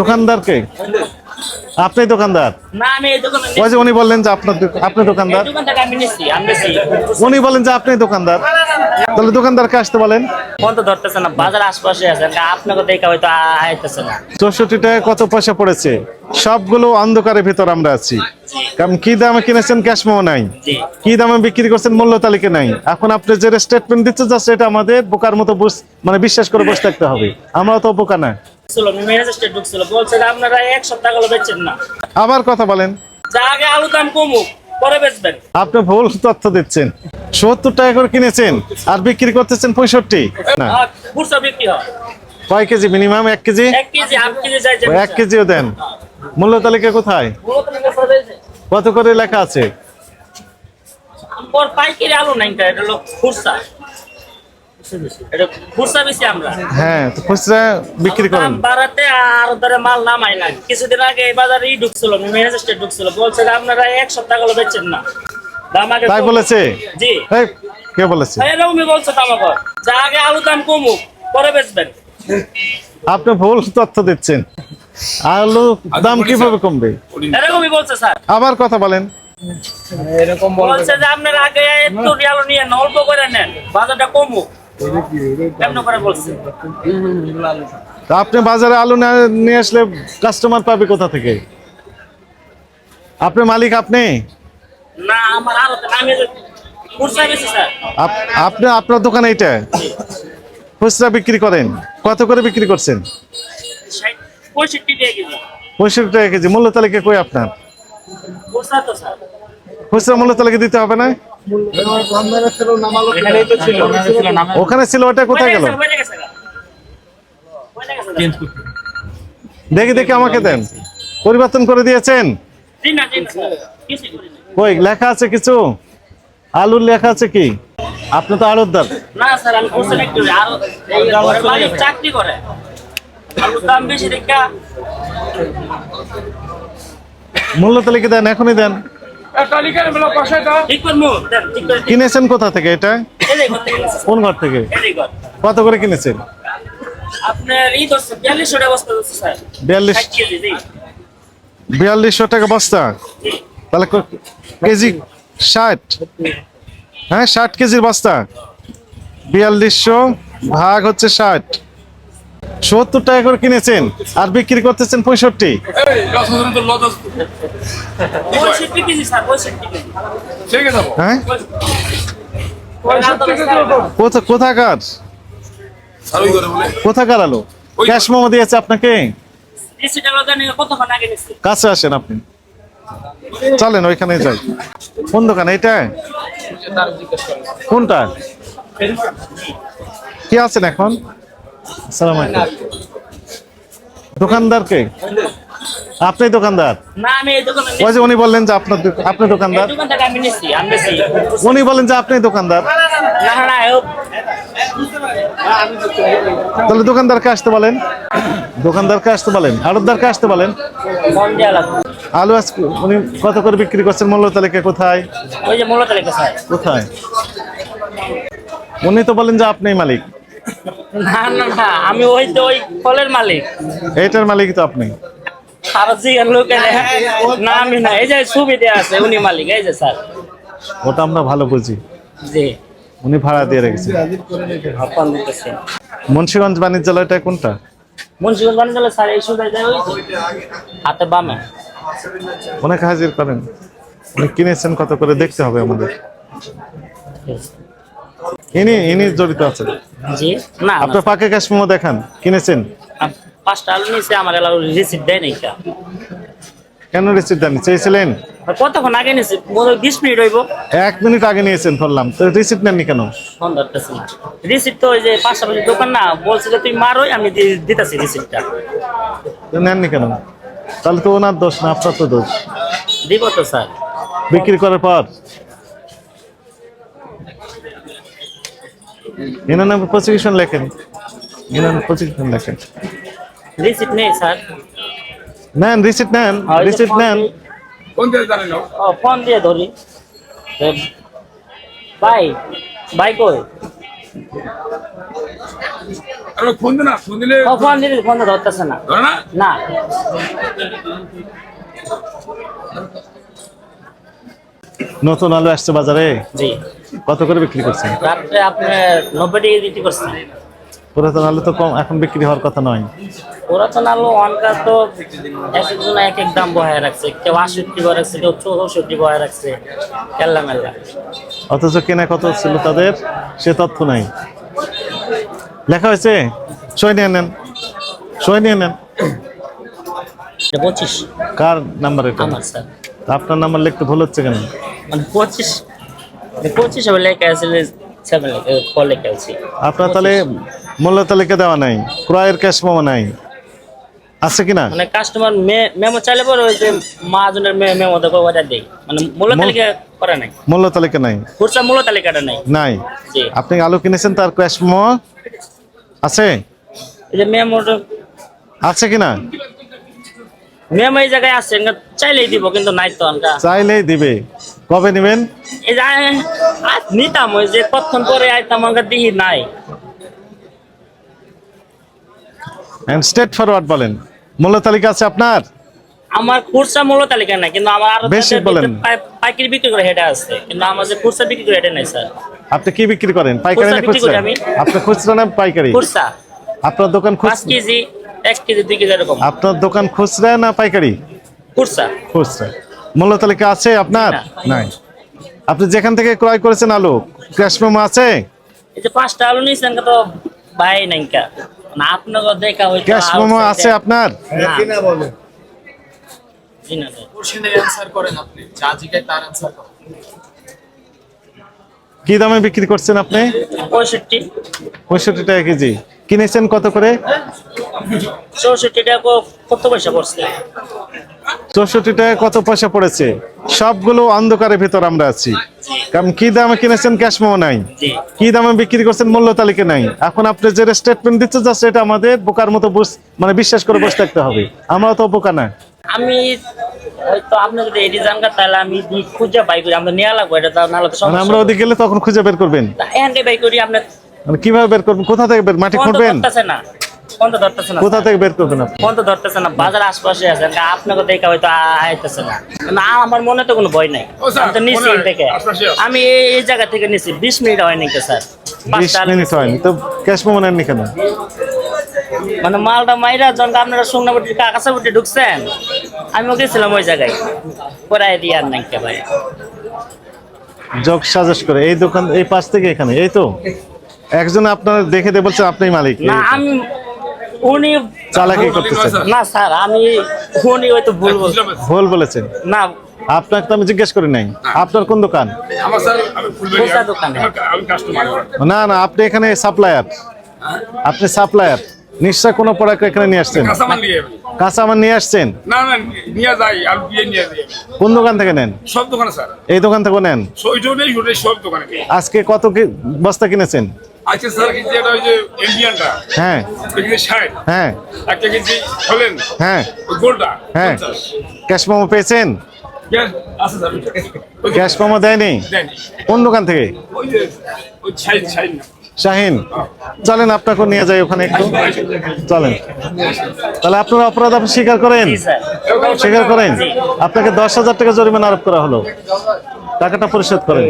দোকানদারকে আপনি দোকানদার? ওই যে উনি বললেন যে আপনার আপনি দোকানদার। উনি বলেন যে আপনি দোকানদার। তাহলে দোকানদারকে আসতে বলেন? ধরতেছে না বাজার আশপাশে আছে হয়তো আইতেছে না। চৌষট্টি টাকা কত পয়সা পড়েছে? সবগুলো অন্ধকারের ভিতর আমরা আছি। কারণ কি দামে কিনেছেন ক্যাশ মেমো নাই কি দামে বিক্রি করছেন মূল্য তালিকা নাই। এখন আপনি যে স্টেটমেন্ট দিচ্ছেন জাস্ট এটা আমাদের বোকার মতো মানে বিশ্বাস করে বসে থাকতে হবে। আমরা তো বোকা না। ছিল ম্যানেজার ঢুকছিল বলছে যে আপনারা এক সপ্তাহ গেল বেচছেন না। আবার কথা বলেন। যা আগে আলু দাম কমুক পরে বেচবেন। আপনি ভুল তথ্য দিচ্ছেন। সত্তর টাকা করে কিনেছেন আর বিক্রি করতেছেন পঁয়ষট্টি। না। খুচরা বিক্রি হয়। কয় কেজি মিনিমাম? এক কেজি? এক K G half K G এক কেজিও দেন। মূল্য তালিকা কোথায়? কত করে লেখা আছে? পাইকারি আলু নাই এটা হলো খুচরা। এটা খুচরা বেশি আমরা। হ্যাঁ তো খুচরা বিক্রি করেন। বাড়াতে আর ধরে মাল নামাই না কিছুদিন আগে এই বাজারে ই ঢুকছিল ম্যানেজার ঢুকছিল। বলছে আপনারা এক সপ্তাহ গেল বেচছেন না। দাম তাই বলেছে? জি। কে বলেছে? এরকমই বলছে তো যা আগে আলু দাম কমুক পরে বেচবেন। আপনি ভুল তথ্য দিচ্ছেন। আলু দাম কীভাবে কমবে? এরকমই বলছে স্যার। আবার কথা বলেন। এরকম বলছে যে আপনার আগে একটু আলু নিয়ে অল্প করে নেন। বাজারটা কমুক। তা আপনি বাজারে আলু নিয়ে আসলে কাস্টমার পাবে কোথা থেকে? আপনি মালিক আপনি? আপনি আপনার দোকানে এটা খুচরা বিক্রি করেন। কত করে বিক্রি করছেন? পঁয়ষট্টি টাকা কেজি। মূল্য তালিকা কই আপনার? খুচরা মূল্য তালিকা দিতে হবে না? ওখানে ছিল ওটা কোথায় গেল। দেখি দেখি আমাকে দেন। পরিবর্তন করে দিয়েছেন। কই লেখা আছে কিছু? আলুর লেখা আছে কি? আপনি তো আড়তদার। না স্যার আমি খুচরা একটু আরও এই ঘরের মালিক চাকরি করে। আলুর দাম বেশি দেখা। মূল্য তালিকা দেন এখনই দেন। কিনেছেন কোথা থেকে এটা? কোন ঘর থেকে। কত করে কিনেছেন? বিয়াল্লিশশো টাকা বস্তা তাহলে কেজি ষাট? হ্যাঁ ষাট কেজির বস্তা। বিয়াল্লিশশো ভাগ হচ্ছে ষাট। সত্তর টাকা করে কিনেছেন আর বিক্রি করতেছেন পঁয়ষট্টি। হ্যাঁ? কোথা- কোথাকার? কোথাকার আলো? ক্যাশ মোমো দিয়েছে আপনাকে? কাছে আসেন আপনি। চলেন ওইখানে যাই। কোন দোকান এটা কোনটা? কি আছেন এখন? আসসালামু আলাইকুম। দোকানদারকে আপনি দোকানদার? না আমি এই ওই যে উনি বললেন যে আপনার আপনি দোকানদার। উনি বলেন যে আপনি দোকানদার। তাহলে দোকানদারকে আসতে বলেন? দোকানদারকে আসতে বলেন? আড়তদারকে আসতে বলেন? আলু আজকে উনি কত করে বিক্রি করছেন? মূল্য তালিকা কোথায়? কোথায়? উনি তো বলেন যে আপনি মালিক। না না না আমি ওই তো ওই ফলের মালিক। এইটার মালিক তো আপনি। না আমি না এই যে আছে উনি মালিক এই যে স্যার। ওটা আমরা ভালো বুঝি। জি। উনি ভাড়া দিয়ে দিতেছে। মুন্সিগঞ্জ বাণিজ্যালয়টা কোনটা? মুন্সিগঞ্জ বাণিজ্য স্যার এই সুবিধা দেয় ওই হাতে বামে। ওনাকে হাজির করেন। উনি কিনেছেন কত করে দেখতে হবে আমাদের। ইনি ইনি জড়িত আছেন জি। না আপনার পাকে কাশ্মীর দেখান কিনেছেন? পাঁচটা আলু নিয়েছে আমার এলাকা রিসিপ্ট দেয় নাই কেন রিসিপ্ট দেন চেয়েছিলেন? কতক্ষণ আগে নিয়েছে? হয় বিশ মিনিট হইব। এক মিনিট আগে নিয়েছেন ধরলাম। তো রিসিপ্ট নেননি কেন? ফোন ধরতেছে রিসিপ্ট তো ওই যে পাশাপাশি দোকান না বলছে যে তুই মারোই আমি দি- দিতেছি রিসিপ্টটা নেননি কেন? তাহলে তো ওনার দোষ না আপনার তো দোষ। দিব তো স্যার। বিক্রি করার পর? এনার নামে প্রসিকিউশন লেখেন। এনার প্রসিকিউশন লেখেন। রিসিপ্ট নেই স্যার। নেন রিসিপ্ট নেন ফোন নেন। দিয়ে- ও ফোন দিয়ে ধরি। ভাই ভাই কই? আরে ফোন দে না ফোন দিলে ও, ফোন দিলে ফোন ধরতেছে না। ধরে না? না। নতুন আলু আসছে বাজারে? জি। কত করে বিক্রি করছেন? রাত্রে আপনি নব্বই টাকা বিক্রি করছেন পুরাতন আলু তো কম এখন বিক্রি হওয়ার কথা নয়। পুরাতন আলু অনকার তো এক একজন এক এক দাম বহায় রাখছে। কেউ আষট্টি বহায় রাখছে কেউ চৌষট্টি বহায় রাখছে। কেল্লা মেল্লা। অথচ কেনা কত ছিল তাদের? সে তথ্য নাই। লেখা হয়েছে? সই নিয়ে নেন। সই নিয়ে নেন। পঁচিশ। কার নাম্বার এটা? আমার স্যার। আপনার নাম্বার লিখতে ভুল হচ্ছে কেন? মানে পঁচিশ পঁচিশ ফল আপনার তাহলে মূল্য তালিকা দেওয়া নাই ক্রয়ের ক্যাশ মেমো নাই আছে কিনা? মানে কাস্টমার মেমো চাইলে পরে ওই যে মাহাজনের মেমো দেখো ওটা দেই। মানে মূল্য মূল- তালিকা করা নাই। মূল্য তালিকা নাই? খুচরা মূল্য তালিকাটা নাই। নাই? আপনি আলু কিনেছেন তার ক্যাশ মেমো আছে? এই যে মেমোটা আছে কিনা? এই জায়গায় আছে চাইলেই দিব কিন্তু নাই তো আমরা। চাইলেই দিবে। কবে নেবেন? এই যে আ- আ- নিতাম ওই যে কতক্ষণ পরে আইতাম আমরা দিই নাই। স্টেট ফরওয়ার্ড বলেন। মূল্য তালিকা আছে আপনার? আমার খুচরা মূল্য তালিকা নাই কিন্তু আমার আরও বেশি বলেন। পাইকারি বিক্রি করে হেটা আছে কিন্তু আমার যে খুচরা বিক্রি করে হেটা নাই স্যার। আপনি কি বিক্রি করেন? পাইকারি না খুচরা করি খুচরা? না পাইকারি? খুচরা আপনার দোকান খুচরা? কেজি। এক কেজি দুই কেজি এরকম। আপনার দোকান খুচরা না পাইকারি? খুচরা। খুচরা। মূল্য তালিকা আছে আপনার? নাই। আপনি যেখান থেকে ক্রয় করেছেন আলু ক্যাশ মেমো আছে? এই যে পাঁচটা আলু নিয়েছেন তো ভাই নাই কা না আপনাকে দেখা হয়তো ক্যাশ মেমো আছে আপনার? না। জি না। কোশ্চেনের অ্যান্সার করেন আপনি যা জিজ্ঞাসা তার অ্যান্সার করেন। কি দামে বিক্রি করছেন আপনি? পঁয়ষট্টি। পঁয়ষট্টি টাকা কেজি। কিনেছেন কত করে? চৌষট্টি টাকা কত পয়সা পড়ছে? চৌষট্টি টাকা কত পয়সা পড়েছে? সবগুলো অন্ধকারের ভেতর আমরা আছি। কারণ কি দামে কিনেছেন ক্যাশ নাই? কি দামে বিক্রি করছেন মূল্য তালিকা নাই? এখন আপনি যে স্টেটমেন্ট দিচ্ছে এটা আমাদের বোকার মতো মানে বিশ্বাস করে বসে থাকতে হবে। আমরা তো বোকা না। আমি হয়তো আপনি যদি এটি জানগা তাহলে আমি খুঁজে বাই করি। আমরা নিয়ে লাগবো এটা নাহলে তো মানে আমরা ওদিকে গেলে তখন খুঁজে বের করবেন। এখান বাই করি আপনার মানে কীভাবে বের করবেন কোথা থেকে বের মাটি ফোন তো খুঁড়বেন? ধরতেছে না ফোন তো ধরতেছে না। কোথা থেকে বের করবেন ফোন তো ধরতেছে না বাজার আশপাশে আছে। আপনাকে দেখা হয়তো আইতেছে না। না আমার মনে তো কোনো ভয় নাই। আমি তো থেকে আমি এই জায়গা থেকে নিচ্ছি বিশ মিনিট হয়নি তো স্যার। বিশ মিনিট হয়নি তো ক্যাশ মেমো নেননি কেন? মানে মালটা মাইরা যখন আপনারা সুন্দরবটি কাকাসাবটি ঢুকছেন আমিও গেছিলাম ওই জায়গায়। পরে দিয়ে আর নাই ভাই। যোগ সাজেস্ট করে এই দোকান এই পাশ থেকে এখানে এই তো? একজন আপনার দেখে দিয়ে বলছে আপনি মালিক। না আমি উনি চালাকি করতেছেন। না স্যার আমি উনি হয়তো ভুল ভুল বলেছেন। না। আপনাকে তো আমি জিজ্ঞেস করি নাই। আপনার কোন দোকান? আমার স্যার আমি ফুলবেড়িয়া কোথা আমি কাস্টমার না না আপনি এখানে সাপ্লায়ার আপনি সাপ্লায়ার নিশ্চয় কোনো প্রোডাক্ট এখানে নিয়ে আসছেন? কাঁচামাল নিয়ে আসছেন? না না নিয়ে যাই আর বিয়ে নিয়ে যাই। কোন দোকান থেকে নেন? সব দোকানে স্যার। এই দোকান থেকে নেন? সব দোকানে আজকে কত কি বস্তা কিনেছেন? আজকে স্যার কিন্তু এটা ওই যে ইন্ডিয়ানটা হ্যাঁ। ষাট হ্যাঁ। একটা কেজি হলেন হ্যাঁ। গোলটা হ্যাঁ। ক্যাশ মোমো পেয়েছেন? দেয়নি। কোন দোকান থেকে? ওই যে ওই ছাই ছাই না শাহিন। চলেন আপনাকে নিয়ে যাই ওখানে একটু। চলেন। তাহলে আপনারা অপরাধ আপনি স্বীকার করেন? স্বীকার করেন? আপনাকে দশ হাজার টাকা জরিমানা আরোপ করা হলো। টাকাটা পরিশোধ করেন।